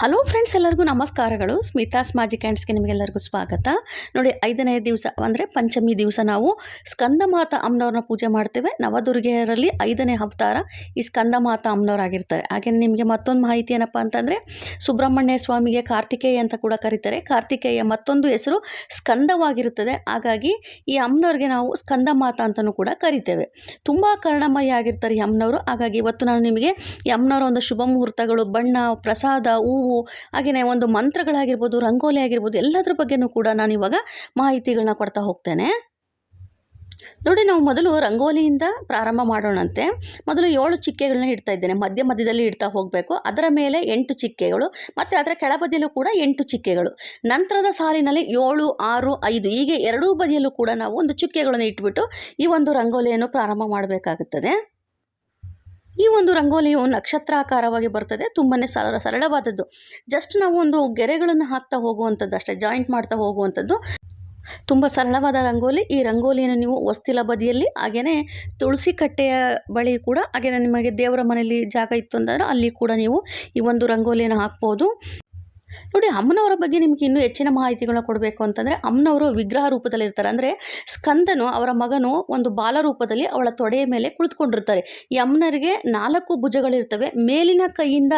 Hello friends ಎಲ್ಲರಿಗೂ ನಮಸ್ಕಾರಗಳು. Smitha's magic ಹ್ಯಾಂಡ್ಸ್ಗೆ ನಿಮಗೆಲ್ಲರಿಗೂ ಸ್ವಾಗತ. ನೋಡಿ, ಐದನೇ ದಿವಸ ಅಂದರೆ ಪಂಚಮಿ ದಿವಸ ನಾವು ಸ್ಕಂದಮಾತ ಅಮ್ಮನವ್ರನ್ನ ಪೂಜೆ ಮಾಡ್ತೇವೆ. ನವದುರ್ಗೆಯರಲ್ಲಿ ಐದನೇ ಅವತಾರ ಈ ಸ್ಕಂದಮಾತ ಅಮ್ಮನವರಾಗಿರ್ತಾರೆ ಹಾಗೆ ನಿಮಗೆ ಮತ್ತೊಂದು ಮಾಹಿತಿ ಏನಪ್ಪ ಅಂತಂದರೆ, ಸುಬ್ರಹ್ಮಣ್ಯ ಸ್ವಾಮಿಗೆ ಕಾರ್ತಿಕೇಯ ಅಂತ ಕೂಡ ಕರೀತಾರೆ. ಕಾರ್ತಿಕೇಯ ಮತ್ತೊಂದು ಹೆಸರು ಸ್ಕಂದವಾಗಿರುತ್ತದೆ. ಹಾಗಾಗಿ ಈ ಅಮ್ಮನವ್ರಿಗೆ ನಾವು ಸ್ಕಂದಮಾತ ಅಂತಲೂ ಕೂಡ ಕರಿತೇವೆ. ತುಂಬ ಕರ್ಣಮಯ ಆಗಿರ್ತಾರೆ ಈ ಅಮ್ಮನವರು. ಹಾಗಾಗಿ ಇವತ್ತು ನಾನು ನಿಮಗೆ ಈ ಅಮ್ಮನವರ ಒಂದು ಶುಭ ಮುಹೂರ್ತಗಳು, ಬಣ್ಣ, ಪ್ರಸಾದ ಹಾಗೆಯೇ ಒಂದು ಮಂತ್ರಗಳಾಗಿರ್ಬೋದು, ರಂಗೋಲಿ ಆಗಿರ್ಬೋದು, ಎಲ್ಲದ್ರ ಬಗ್ಗೆನೂ ಕೂಡ ನಾನು ಇವಾಗ ಮಾಹಿತಿಗಳನ್ನ ಕೊಡ್ತಾ ಹೋಗ್ತೇನೆ. ನೋಡಿ ನಾವು ಮೊದಲು ರಂಗೋಲಿಯಿಂದ ಪ್ರಾರಂಭ ಮಾಡೋಣಂತೆ. ಮೊದಲು ಏಳು ಚಿಕ್ಕೆಗಳನ್ನ ಇಡ್ತಾ ಇದ್ದೇನೆ. ಮಧ್ಯ ಮಧ್ಯದಲ್ಲಿ ಇಡ್ತಾ ಹೋಗಬೇಕು. ಅದರ ಮೇಲೆ ಎಂಟು ಚಿಕ್ಕೆಗಳು, ಮತ್ತು ಅದರ ಕೆಳಬದಿಯಲ್ಲೂ ಕೂಡ ಎಂಟು ಚಿಕ್ಕೆಗಳು. ನಂತರದ ಸಾಲಿನಲ್ಲಿ ಏಳು, ಆರು, ಐದು, ಹೀಗೆ ಎರಡೂ ಬದಿಯಲ್ಲೂ ಕೂಡ ನಾವು ಒಂದು ಚುಕ್ಕೆಗಳನ್ನು ಇಟ್ಬಿಟ್ಟು ಈ ಒಂದು ರಂಗೋಲಿಯನ್ನು ಪ್ರಾರಂಭ ಮಾಡಬೇಕಾಗುತ್ತದೆ. ಈ ಒಂದು ರಂಗೋಲಿಯು ನಕ್ಷತ್ರಾಕಾರವಾಗಿ ಬರ್ತದೆ ತುಂಬಾ ಸರಳ ಸರಳವಾದದ್ದು. ಜಸ್ಟ್ ನಾವು ಒಂದು ಗೆರೆಗಳನ್ನು ಹಾಕ್ತಾ ಹೋಗುವಂಥದ್ದು ಅಷ್ಟೇ ಜಾಯಿಂಟ್ ಮಾಡ್ತಾ ಹೋಗುವಂಥದ್ದು. ತುಂಬ ಸರಳವಾದ ರಂಗೋಲಿ. ಈ ರಂಗೋಲಿಯನ್ನು ನೀವು ಹೊಸ್ತಿಲ ಬದಿಯಲ್ಲಿ ಹಾಗೆಯೇ ತುಳಸಿ ಕಟ್ಟೆಯ ಬಳಿ ಕೂಡ ಹಾಗೆಯೇ ನಿಮಗೆ ದೇವರ ಮನೆಯಲ್ಲಿ ಜಾಗ ಇತ್ತು ಅಂದರೆ ಅಲ್ಲಿ ಕೂಡ ನೀವು ಈ ಒಂದು ರಂಗೋಲಿಯನ್ನು ಹಾಕ್ಬೋದು. ನೋಡಿ, ಅಮ್ಮನವರ ಬಗ್ಗೆ ನಿಮಗೆ ಇನ್ನೂ ಹೆಚ್ಚಿನ ಮಾಹಿತಿಗಳನ್ನ ಕೊಡಬೇಕು ಅಂತಂದರೆ, ಅಮ್ಮನವರು ವಿಗ್ರಹ ರೂಪದಲ್ಲಿ ಇರ್ತಾರೆ ಅಂದರೆ ಸ್ಕಂದನು ಅವರ ಮಗನು ಒಂದು ಬಾಲ ರೂಪದಲ್ಲಿ ಅವಳ ತೊಡೆಯ ಮೇಲೆ ಕುಳಿತುಕೊಂಡಿರ್ತಾರೆ. ಈ ಅಮ್ಮನವರಿಗೆ ನಾಲ್ಕು ಭುಜಗಳಿರ್ತವೆ. ಮೇಲಿನ ಕೈಯಿಂದ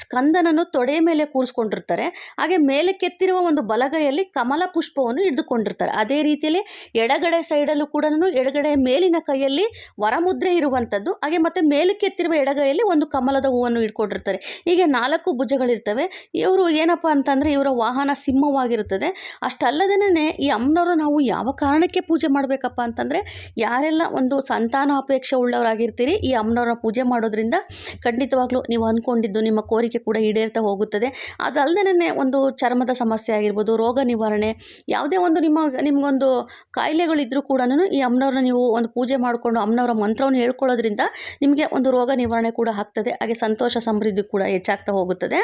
ಸ್ಕಂದನನ್ನು ತೊಡೆಯ ಮೇಲೆ ಕೂರಿಸ್ಕೊಂಡಿರ್ತಾರೆ. ಹಾಗೆ ಮೇಲಕ್ಕೆತ್ತಿರುವ ಒಂದು ಬಲಗೈಯಲ್ಲಿ ಕಮಲ ಪುಷ್ಪವನ್ನು ಹಿಡಿದುಕೊಂಡಿರ್ತಾರೆ. ಅದೇ ರೀತಿಯಲ್ಲಿ ಎಡಗಡೆ ಸೈಡಲ್ಲೂ ಕೂಡ ಎಡಗಡೆ ಮೇಲಿನ ಕೈಯಲ್ಲಿ ವರಮುದ್ರೆ ಇರುವಂಥದ್ದು. ಹಾಗೆ ಮತ್ತು ಮೇಲಕ್ಕೆತ್ತಿರುವ ಎಡಗೈಯಲ್ಲಿ ಒಂದು ಕಮಲದ ಹೂವನ್ನು ಇಟ್ಕೊಂಡಿರ್ತಾರೆ ಹೀಗೆ ನಾಲ್ಕು ಭುಜಗಳಿರ್ತವೆ. ಇವರು ಏನಪ್ಪ ಅಂತಂದರೆ ಇವರ ವಾಹನ ಸಿಂಹವಾಗಿರುತ್ತದೆ. ಅಷ್ಟಲ್ಲದೇ ಈ ಅಮ್ಮನವರು ನಾವು ಯಾವ ಕಾರಣಕ್ಕೆ ಪೂಜೆ ಮಾಡಬೇಕಪ್ಪ ಅಂತಂದರೆ, ಯಾರೆಲ್ಲ ಒಂದು ಸಂತಾನ ಅಪೇಕ್ಷೆ ಉಳ್ಳವರಾಗಿರ್ತೀರಿ, ಈ ಅಮ್ಮನವ್ರನ್ನ ಪೂಜೆ ಮಾಡೋದ್ರಿಂದ ಖಂಡಿತವಾಗ್ಲೂ ನೀವು ಅಂದ್ಕೊಂಡಿದ್ದು ನಿಮ್ಮ ಕೋರಿಕೆ ಕೂಡ ಈಡೇರ್ತಾ ಹೋಗುತ್ತದೆ. ಅದಲ್ಲದೇನೆ ಒಂದು ಚರ್ಮದ ಸಮಸ್ಯೆ ಆಗಿರ್ಬೋದು, ರೋಗ ನಿವಾರಣೆ, ಯಾವುದೇ ಒಂದು ನಿಮ್ಮ ನಿಮಗೊಂದು ಕಾಯಿಲೆಗಳಿದ್ದರೂ ಕೂಡ ಈ ಅಮ್ಮನವ್ರನ್ನ ನೀವು ಒಂದು ಪೂಜೆ ಮಾಡಿಕೊಂಡು ಅಮ್ಮನವರ ಮಂತ್ರವನ್ನು ಹೇಳ್ಕೊಳ್ಳೋದ್ರಿಂದ ನಿಮಗೆ ಒಂದು ರೋಗ ನಿವಾರಣೆ ಕೂಡ ಆಗ್ತದೆ, ಹಾಗೆ ಸಂತೋಷ ಸಮೃದ್ಧಿ ಕೂಡ ಹೆಚ್ಚಾಗ್ತಾ ಹೋಗುತ್ತದೆ.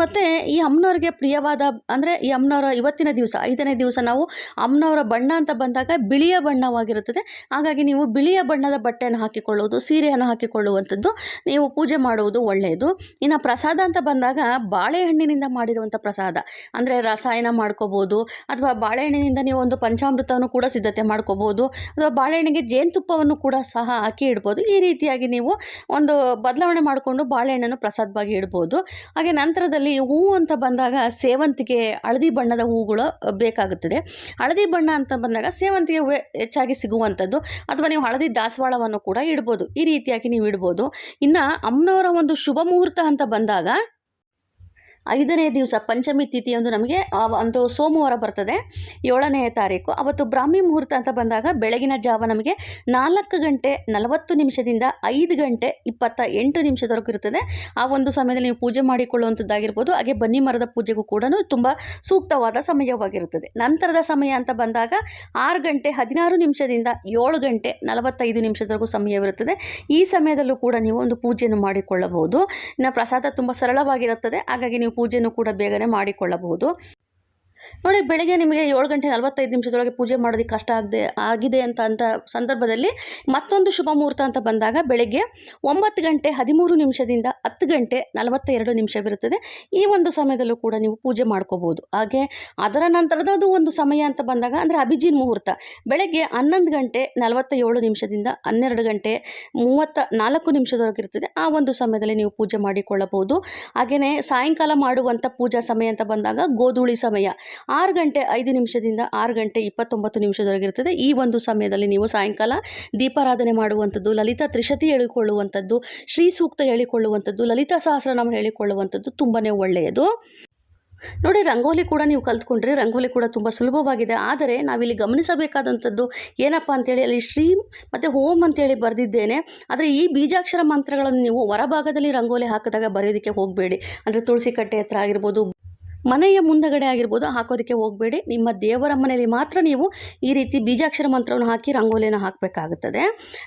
ಮತ್ತು ಈ ಅಮ್ಮನವ್ರಿಗೆ ಪ್ರಿಯವಾದ, ಅಂದರೆ ಈ ಅಮ್ಮನವರ ಇವತ್ತಿನ ದಿವಸ, ಐದನೇ ದಿವಸ ನಾವು ಅಮ್ಮನವರ ಬಣ್ಣ ಅಂತ ಬಂದಾಗ ಬಿಳಿಯ ಬಣ್ಣವಾಗಿರುತ್ತದೆ. ಹಾಗಾಗಿ ನೀವು ಬಿಳಿಯ ಬಣ್ಣದ ಬಟ್ಟೆಯನ್ನು ಹಾಕಿಕೊಳ್ಳುವುದು, ಸೀರೆಯನ್ನು ಹಾಕಿಕೊಳ್ಳುವಂಥದ್ದು, ನೀವು ಪೂಜೆ ಮಾಡುವುದು ಒಳ್ಳೆಯದು. ಇನ್ನು ಪ್ರಸಾದ ಅಂತ ಬಂದಾಗ ಬಾಳೆಹಣ್ಣಿನಿಂದ ಮಾಡಿರುವಂಥ ಪ್ರಸಾದ, ಅಂದರೆ ರಸಾಯನ ಮಾಡ್ಕೋಬೋದು, ಅಥವಾ ಬಾಳೆಹಣ್ಣಿನಿಂದ ನೀವು ಒಂದು ಪಂಚಾಮೃತವನ್ನು ಕೂಡ ಸಿದ್ಧತೆ ಮಾಡ್ಕೋಬೋದು, ಅಥವಾ ಬಾಳೆಹಣ್ಣಿಗೆ ಜೇನುತುಪ್ಪವನ್ನು ಕೂಡ ಸಹ ಹಾಕಿ ಇಡ್ಬೋದು. ಈ ರೀತಿಯಾಗಿ ನೀವು ಒಂದು ಬದಲಾವಣೆ ಮಾಡಿಕೊಂಡು ಬಾಳೆಹಣ್ಣನ್ನು ಪ್ರಸಾದವಾಗಿ ಇಡ್ಬೋದು. ಹಾಗೆ ನಂತರದಲ್ಲಿ ಹೂವು ಅಂತ ಬಂದಾಗ ಸೇವಂತಿಗೆ ಹಳದಿ ಬಣ್ಣದ ಹೂಗಳು ಬೇಕಾಗುತ್ತದೆ. ಹಳದಿ ಬಣ್ಣ ಅಂತ ಬಂದಾಗ ಸೇವಂತಿಗೆ ಹೆಚ್ಚಾಗಿ ಸಿಗುವಂಥದ್ದು. ಅಥವಾ ನೀವು ಹಳದಿ ದಾಸವಾಳವನ್ನು ಕೂಡ ಇಡ್ಬೋದು. ಈ ರೀತಿಯಾಗಿ ನೀವು ಇಡ್ಬೋದು. ಇನ್ನು ಅಮ್ಮನವರ ಒಂದು ಶುಭ ಮುಹೂರ್ತ ಅಂತ ಬಂದಾಗ ಐದನೇ ದಿವಸ ಪಂಚಮಿ ತಿಥಿಯೊಂದು ನಮಗೆ ಒಂದು ಸೋಮವಾರ ಬರ್ತದೆ. ಏಳನೇ ತಾರೀಕು. ಅವತ್ತು ಬ್ರಾಹ್ಮಿ ಮುಹೂರ್ತ ಅಂತ ಬಂದಾಗ ಬೆಳಗಿನ ಜಾವ ನಮಗೆ ನಾಲ್ಕು ಗಂಟೆ ನಲವತ್ತು ನಿಮಿಷದಿಂದ ಐದು ಗಂಟೆ ಇಪ್ಪತ್ತ ಎಂಟು ನಿಮಿಷದವರೆಗೂ ಇರ್ತದೆ ಆ ಒಂದು ಸಮಯದಲ್ಲಿ ನೀವು ಪೂಜೆ ಮಾಡಿಕೊಳ್ಳುವಂಥದ್ದಾಗಿರ್ಬೋದು. ಹಾಗೆ ಬನ್ನಿ ಮರದ ಪೂಜೆಗೂ ಕೂಡ ತುಂಬ ಸೂಕ್ತವಾದ ಸಮಯವಾಗಿರುತ್ತದೆ. ನಂತರದ ಸಮಯ ಅಂತ ಬಂದಾಗ ಆರು ಗಂಟೆ ಹದಿನಾರು ನಿಮಿಷದಿಂದ ಏಳು ಗಂಟೆ ನಲವತ್ತೈದು ನಿಮಿಷದವರೆಗೂ ಸಮಯವಿರುತ್ತದೆ. ಈ ಸಮಯದಲ್ಲೂ ಕೂಡ ನೀವು ಒಂದು ಪೂಜೆಯನ್ನು ಮಾಡಿಕೊಳ್ಳಬಹುದು. ಇನ್ನು ಪ್ರಸಾದ ತುಂಬ ಸರಳವಾಗಿರುತ್ತದೆ. ಹಾಗಾಗಿ ನೀವು ಪೂಜೆಯನ್ನು ಕೂಡ ಬೇಗನೆ ಮಾಡಿಕೊಳ್ಳಬಹುದು. ನೋಡಿ, ಬೆಳಗ್ಗೆ ನಿಮಗೆ ಏಳು ಗಂಟೆ ನಲವತ್ತೈದು ನಿಮಿಷದೊಳಗೆ ಪೂಜೆ ಮಾಡೋದಕ್ಕೆ ಕಷ್ಟ ಆಗದೆ, ಆಗಿದೆ ಅಂತ ಅಂತ ಸಂದರ್ಭದಲ್ಲಿ ಮತ್ತೊಂದು ಶುಭ ಮುಹೂರ್ತ ಅಂತ ಬಂದಾಗ ಬೆಳಗ್ಗೆ ಒಂಬತ್ತು ಗಂಟೆ ಹದಿಮೂರು ನಿಮಿಷದಿಂದ ಹತ್ತು ಗಂಟೆ ನಲವತ್ತ ಎರಡು ನಿಮಿಷವಿರುತ್ತದೆ. ಈ ಒಂದು ಸಮಯದಲ್ಲೂ ಕೂಡ ನೀವು ಪೂಜೆ ಮಾಡ್ಕೋಬೋದು. ಹಾಗೆ ಅದರ ನಂತರದ್ದು ಒಂದು ಸಮಯ ಅಂತ ಬಂದಾಗ ಅಂದರೆ ಅಭಿಜಿನ್ ಮುಹೂರ್ತ. ಬೆಳಗ್ಗೆ ಹನ್ನೊಂದು ಗಂಟೆ ನಲವತ್ತ ಏಳು ನಿಮಿಷದಿಂದ ಹನ್ನೆರಡು ಗಂಟೆ ಮೂವತ್ತ ನಾಲ್ಕು ನಿಮಿಷದವರೆಗೆ ಇರ್ತದೆ ಆ ಒಂದು ಸಮಯದಲ್ಲಿ ನೀವು ಪೂಜೆ ಮಾಡಿಕೊಳ್ಳಬಹುದು. ಹಾಗೆಯೇ ಸಾಯಂಕಾಲ ಮಾಡುವಂಥ ಪೂಜಾ ಸಮಯ ಅಂತ ಬಂದಾಗ ಗೋಧೂಳಿ ಸಮಯ. ಆರು ಗಂಟೆ ಐದು ನಿಮಿಷದಿಂದ ಆರು ಗಂಟೆ ಇಪ್ಪತ್ತೊಂಬತ್ತು ನಿಮಿಷದವರೆಗೆ ಇರ್ತದೆ ಈ ಒಂದು ಸಮಯದಲ್ಲಿ ನೀವು ಸಾಯಂಕಾಲ ದೀಪಾರಾಧನೆ ಮಾಡುವಂಥದ್ದು, ಲಲಿತಾ ತ್ರಿಶತಿ ಹೇಳಿಕೊಳ್ಳುವಂಥದ್ದು, ಶ್ರೀ ಸೂಕ್ತ ಹೇಳಿಕೊಳ್ಳುವಂಥದ್ದು, ಲಲಿತಾ ಸಹಸ್ರನಾಮ ಹೇಳಿಕೊಳ್ಳುವಂಥದ್ದು ತುಂಬಾ ಒಳ್ಳೆಯದು. ನೋಡಿ, ರಂಗೋಲಿ ಕೂಡ ನೀವು ಕಲ್ತ್ಕೊಂಡ್ರೆ ರಂಗೋಲಿ ಕೂಡ ತುಂಬ ಸುಲಭವಾಗಿದೆ. ಆದರೆ ನಾವಿಲ್ಲಿ ಗಮನಿಸಬೇಕಾದಂಥದ್ದು ಏನಪ್ಪ ಅಂತೇಳಿ, ಅಲ್ಲಿ ಶ್ರೀ ಮತ್ತು ಹೋಮ್ ಅಂತೇಳಿ ಬರೆದಿದ್ದೇನೆ. ಆದರೆ ಈ ಬೀಜಾಕ್ಷರ ಮಂತ್ರಗಳನ್ನು ನೀವು ಹೊರಭಾಗದಲ್ಲಿ ರಂಗೋಲಿ ಹಾಕಿದಾಗ ಬರೆಯೋದಕ್ಕೆ ಹೋಗಬೇಡಿ. ಅಂದರೆ ತುಳಸಿ ಕಟ್ಟೆ ಹತ್ರ ಆಗಿರ್ಬೋದು ಮನೆಯ ಮುಂದಗಡೆ ಆಗಿರ್ಬೋದು ಹಾಕೋದಕ್ಕೆ ಹೋಗಬೇಡಿ. ನಿಮ್ಮ ದೇವರ ಮನೆಯಲ್ಲಿ ಮಾತ್ರ ನೀವು ಈ ರೀತಿ ಬೀಜಾಕ್ಷರ ಮಂತ್ರವನ್ನು ಹಾಕಿ ರಂಗೋಲಿಯನ್ನು ಹಾಕಬೇಕಾಗುತ್ತದೆ.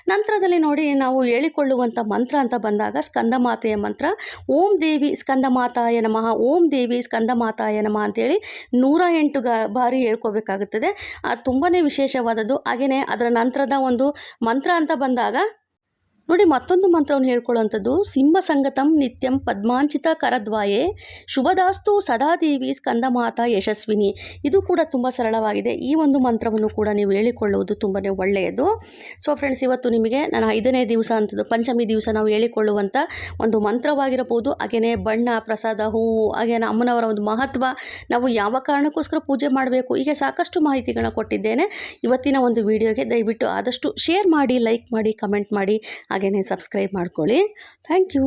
ನಂತರದಲ್ಲಿ ನೋಡಿ ನಾವು ಹೇಳಿಕೊಳ್ಳುವಂಥ ಮಂತ್ರ ಅಂತ ಬಂದಾಗ ಸ್ಕಂದ ಮಾತೆಯ ಮಂತ್ರ. ಓಂ ದೇವಿ ಸ್ಕಂದ ಮಾತಾಯ ನಮಃ. ಓಂ ದೇವಿ ಸ್ಕಂದ ಮಾತಾಯ ನಮಃ ಅಂತೇಳಿ ನೂರ ಎಂಟು ಗ ಬಾರಿ ಹೇಳ್ಕೋಬೇಕಾಗುತ್ತದೆ. ತುಂಬಾ ವಿಶೇಷವಾದದ್ದು. ಹಾಗೆಯೇ ಅದರ ನಂತರದ ಒಂದು ಮಂತ್ರ ಅಂತ ಬಂದಾಗ ನೋಡಿ, ಮತ್ತೊಂದು ಮಂತ್ರವನ್ನು ಹೇಳ್ಕೊಳ್ಳುವಂಥದ್ದು, ಸಿಂಹ ಸಂಗತಂ ನಿತ್ಯಂ ಪದ್ಮಾಂಚಿತ ಕರದ್ವಾಯೇ, ಶುಭದಾಸ್ತು ಸದಾದೇವಿ ಸ್ಕಂದಮಾತ ಯಶಸ್ವಿನಿ. ಇದು ಕೂಡ ತುಂಬ ಸರಳವಾಗಿದೆ. ಈ ಒಂದು ಮಂತ್ರವನ್ನು ಕೂಡ ನೀವು ಹೇಳಿಕೊಳ್ಳುವುದು ತುಂಬಾ ಒಳ್ಳೆಯದು. ಸೊ ಫ್ರೆಂಡ್ಸ್ ಇವತ್ತು ನಿಮಗೆ ನಾನು ಐದನೇ ದಿವಸ ಅಂತದ್ದು ಪಂಚಮಿ ದಿವಸ ನಾವು ಹೇಳಿಕೊಳ್ಳುವಂಥ ಒಂದು ಮಂತ್ರವಾಗಿರಬಹುದು. ಹಾಗೆಯೇ ಬಣ್ಣ, ಪ್ರಸಾದ, ಹೂವು, ಹಾಗೆಯೇ ಅಮ್ಮನವರ ಒಂದು ಮಹತ್ವ. ನಾವು ಯಾವ ಕಾರಣಕ್ಕೋಸ್ಕರ ಪೂಜೆ ಮಾಡಬೇಕು? ಹೀಗೆ ಸಾಕಷ್ಟು ಮಾಹಿತಿಗಳನ್ನ ಕೊಟ್ಟಿದ್ದೇನೆ. ಇವತ್ತಿನ ಒಂದು ವಿಡಿಯೋಗೆ ದಯವಿಟ್ಟು ಆದಷ್ಟು ಶೇರ್ ಮಾಡಿ ಲೈಕ್ ಮಾಡಿ ಕಮೆಂಟ್ ಮಾಡಿ. ಹಾಗೆಯೇ ಸಬ್ಸ್ಕ್ರೈಬ್ ಮಾಡ್ಕೊಳ್ಳಿ. Thank you